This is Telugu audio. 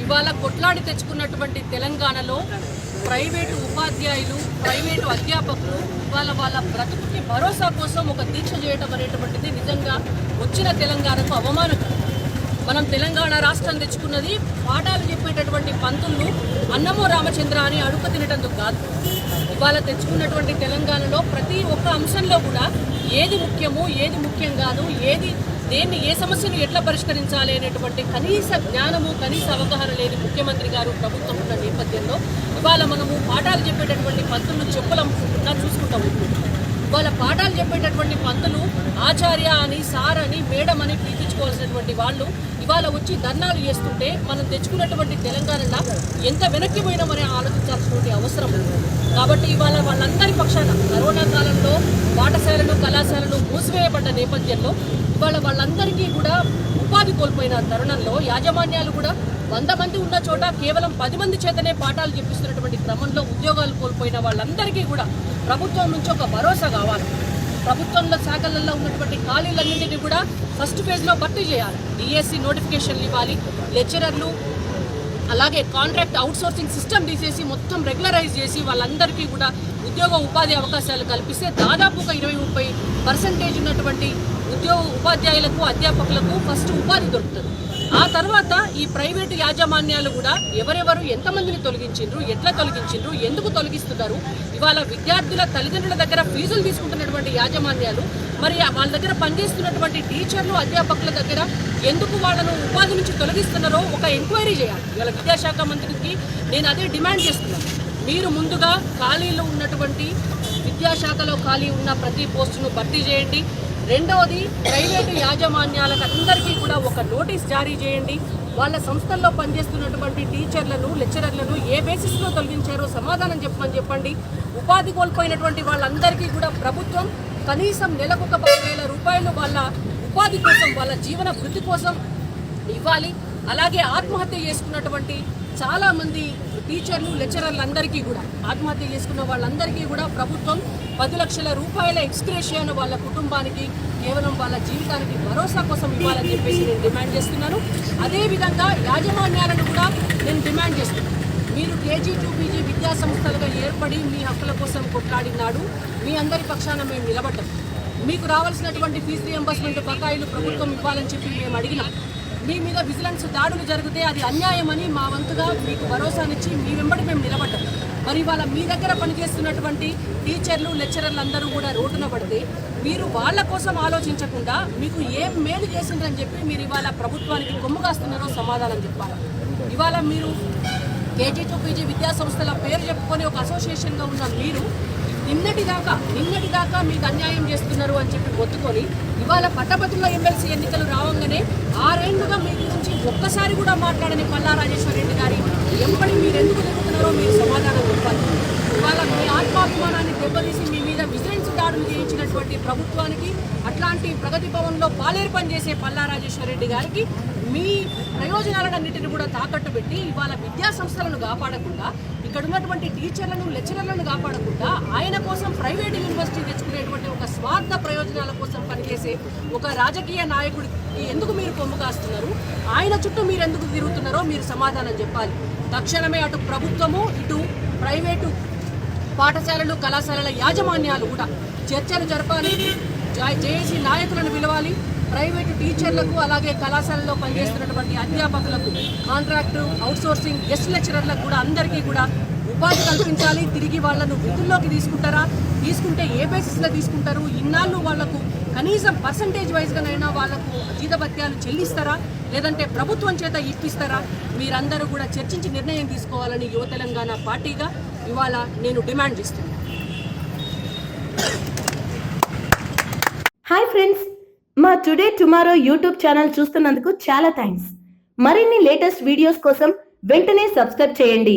ఇవాళ కొట్లాడి తెచ్చుకున్నటువంటి తెలంగాణలో ప్రైవేటు ఉపాధ్యాయులు ప్రైవేటు అధ్యాపకులు ఇవాళ వాళ్ళ బ్రతుకుకి భరోసా కోసం ఒక దీక్ష చేయటం అనేటువంటిది నిజంగా వచ్చిన తెలంగాణకు అవమానకరం మనం తెలంగాణ రాష్ట్రం తెచ్చుకున్నది పాఠాలు చెప్పేటటువంటి పంతులు అన్నమో రామచంద్ర అని అడుగు తినటందుకు కాదు. ఇవాళ తెచ్చుకున్నటువంటి తెలంగాణలో ప్రతి ఒక్క అంశంలో కూడా ఏది ముఖ్యము ఏది ముఖ్యం కాదు ఏది దేన్ని ఏ సమస్యను ఎట్లా పరిష్కరించాలి అనేటువంటి కనీస జ్ఞానము కనీస అవగాహన లేని ముఖ్యమంత్రి గారు ప్రభుత్వం ఉన్న నేపథ్యంలో ఇవాళ మనము పాఠాలు చెప్పేటటువంటి పంతులు చెప్పులమ్ముకుంటున్నా చూసుకుంటాము ఇవాళ వాళ్ళ పాఠాలు చెప్పేటటువంటి పంతులు ఆచార్య అని సార్ అని మేడం అని ప్రీతించుకోవాల్సినటువంటి వాళ్ళు ఇవాళ వచ్చి ధర్నాలు చేస్తుంటే మనం తెచ్చుకున్నటువంటి తెలంగాణలో ఎంత వెనక్కి పోయినామని ఆలోచించాల్సినటువంటి అవసరం ఉంది. కాబట్టి ఇవాళ వాళ్ళందరి పక్షాన కరోనా కాలంలో పాఠశాలలు కళాశాలలు మూసివేయబడ్డ నేపథ్యంలో ఇవాళ వాళ్ళందరికీ కూడా ఉపాధి కోల్పోయిన తరుణంలో యాజమాన్యాలు కూడా వంద మంది ఉన్న చోట కేవలం పది మంది చేతనే పాఠాలు చెప్పిస్తున్నటువంటి క్రమంలో ఉద్యోగాలు కోల్పోయిన వాళ్ళందరికీ కూడా ప్రభుత్వం నుంచి ఒక భరోసా కావాలి. ప్రభుత్వంలో శాఖలలో ఉన్నటువంటి ఖాళీలన్నింటినీ కూడా ఫస్ట్ ఫేజ్లో భర్తీ చేయాలి. డిఎస్సి నోటిఫికేషన్లు ఇవ్వాలి లెక్చరర్లు అలాగే కాంట్రాక్ట్ అవుట్సోర్సింగ్ సిస్టమ్ తీసేసి మొత్తం రెగ్యులరైజ్ చేసి వాళ్ళందరికీ కూడా ఉద్యోగ ఉపాధి అవకాశాలు కల్పిస్తే దాదాపు ఒక ఇరవై ముప్పై పర్సెంటేజ్ ఉన్నటువంటి ఉద్యోగ ఉపాధ్యాయులకు అధ్యాపకులకు ఫస్ట్ ఉపాధి దొరుకుతుంది. ఆ తర్వాత ఈ ప్రైవేటు యాజమాన్యాలు కూడా ఎవరెవరు ఎంతమందిని తొలగించిండ్రు ఎట్లా తొలగించిండ్రు ఎందుకు తొలగిస్తున్నారు ఇవాళ విద్యార్థుల తల్లిదండ్రుల దగ్గర ఫీజులు తీసుకుంటున్నటువంటి యాజమాన్యాలు మరి వాళ్ళ దగ్గర పనిచేస్తున్నటువంటి టీచర్లు అధ్యాపకుల దగ్గర ఎందుకు వాళ్ళను ఉపాధి నుంచి తొలగిస్తున్నారో ఒక ఎంక్వైరీ చేయాలి. ఇవాళ విద్యాశాఖ మంత్రికి నేను అదే డిమాండ్ చేస్తున్నాను. మీరు ముందుగా ఖాళీలో ఉన్నటువంటి విద్యాశాఖలో ఖాళీ ఉన్న ప్రతి పోస్టును భర్తీ చేయండి. రెండవది ప్రైవేటు యాజమాన్యాలకు అందరికీ కూడా ఒక నోటీస్ జారీ చేయండి. వాళ్ళ సంస్థల్లో పనిచేస్తున్నటువంటి టీచర్లను లెక్చరర్లను ఏ బేసిస్లో తొలగించారో సమాధానం చెప్పమని చెప్పండి. ఉపాధి కోల్పోయినటువంటి వాళ్ళందరికీ కూడా ప్రభుత్వం కనీసం నెలకు ఒక పదివేల రూపాయలు వాళ్ళ ఉపాధి కోసం వాళ్ళ జీవన వృద్ధి కోసం ఇవ్వాలి. అలాగే ఆత్మహత్య చేసుకున్నటువంటి చాలామంది టీచర్లు లెక్చరర్లందరికీ కూడా ఆత్మహత్య చేసుకున్న వాళ్ళందరికీ కూడా ప్రభుత్వం పది లక్షల రూపాయల ఎక్స్గ్రేషియాను వాళ్ళ కుటుంబానికి కేవలం వాళ్ళ జీవితానికి భరోసా కోసం ఇవ్వాలని చెప్పేసి నేను డిమాండ్ చేస్తున్నాను. అదేవిధంగా యాజమాన్యాలను కూడా నేను డిమాండ్ చేస్తున్నాను. మీరు కేజీ టూ పీజీ విద్యా సంస్థలుగా ఏర్పడి మీ హక్కుల కోసం కొట్లాడినాడు మీ అందరి పక్షాన మేము నిలబడ్డాం. మీకు రావాల్సినటువంటి ఫీజు రియంబర్స్మెంట్ బకాయిలు ప్రభుత్వం ఇవ్వాలని చెప్పి మేము అడిగినాం. మీ మీద విజిలెన్స్ దాడులు జరిగితే అది అన్యాయమని మా వంతుగా మీకు భరోసానిచ్చి మీ వెంబడి మేము నిలబడ్డాం. మరి ఇవాళ మీ దగ్గర పనిచేస్తున్నటువంటి టీచర్లు లెక్చరర్లు అందరూ కూడా రోడ్డున పడితే మీరు వాళ్ళ కోసం ఆలోచించకుండా మీకు ఏం మేలు చేసిండ్రని చెప్పి మీరు ఇవాళ ప్రభుత్వానికి కొమ్ము కాస్తున్నారో సమాధానం చెప్పాలి. ఇవాళ మీరు కేజీ టు పీజీ విద్యాసంస్థల పేరు చెప్పుకొని ఒక అసోసియేషన్గా ఉన్న మీరు నిన్నటి దాకా నిన్నటి దాకా మీకు అన్యాయం చేస్తున్నారు అని చెప్పి ఒత్తుకొని ఇవాళ పట్టభద్రుల ఎమ్మెల్సీ ఎన్నికలు రావంగానే ఆరేళ్ళుగా మీ గురించి ఒక్కసారి కూడా మాట్లాడని పల్లా రాజేశ్వర రెడ్డి గారి ఎంపడి మీరు ఎందుకు తిరుగుతున్నారో మీరు సమాధానం చెప్పాలి. ఇవాళ మీ ఆత్మాభిమానాన్ని దెబ్బతీసి మీ మీద విజిలెన్స్ దాడులు చేయించినటువంటి ప్రభుత్వానికి అట్లాంటి ప్రగతి భవన్లో పాలేరు పనిచేసే పల్లా రాజేశ్వర రెడ్డి గారికి మీ ప్రయోజనాలన్నింటిని కూడా తాకట్టు పెట్టి ఇవాళ విద్యా సంస్థలను కాపాడకుండా ఇక్కడ ఉన్నటువంటి టీచర్లను లెక్చరర్లను కాపాడకుండా ఆయన కోసం ప్రైవేట్ యూనివర్సిటీ తెచ్చుకునేటువంటి ఒక స్వార్థ ప్రయోజనాల కోసం పనిచేసే ఒక రాజకీయ నాయకుడికి ఎందుకు మీరు కొమ్ము కాస్తున్నారు? ఆయన చుట్టూ మీరు ఎందుకు తిరుగుతున్నారో మీరు సమాధానం చెప్పాలి. తక్షణమే అటు ప్రభుత్వము ఇటు ప్రైవేటు పాఠశాలలు కళాశాలల యాజమాన్యాలు కూడా చర్చలు జరపాలి. జేఏసీ నాయకులను పిలవాలి. ప్రైవేటు టీచర్లకు అలాగే కళాశాలలో పనిచేస్తున్నటువంటి అధ్యాపకులకు కాంట్రాక్టు అవుట్సోర్సింగ్ గెస్ట్ లెక్చరర్లకు కూడా అందరికీ కూడా ఉపాధి కల్పించాలి. తిరిగి వాళ్ళను వృద్ధుల్లోకి తీసుకుంటారా? తీసుకుంటే ఏ బేసిస్లో తీసుకుంటారు? ఇన్నాళ్ళు వాళ్ళకు కనీసం పర్సంటేజ్ వైజ్గానైనా వాళ్ళకు జీతభత్యాలు చెల్లిస్తారా? లేదంటే ప్రభుత్వం చేత ఇప్పిస్తారా? మీరందరూ కూడా చర్చించి నిర్ణయం తీసుకోవాలని యువ తెలంగాణ పార్టీగా ఇవాళ నేను డిమాండ్ చేస్తున్నాను. Hi friends. మా టుడే టుమారో యూట్యూబ్ ఛానల్ చూస్తున్నందుకు చాలా థ్యాంక్స్. మరిన్ని లేటెస్ట్ వీడియోస్ కోసం వెంటనే సబ్స్క్రైబ్ చేయండి.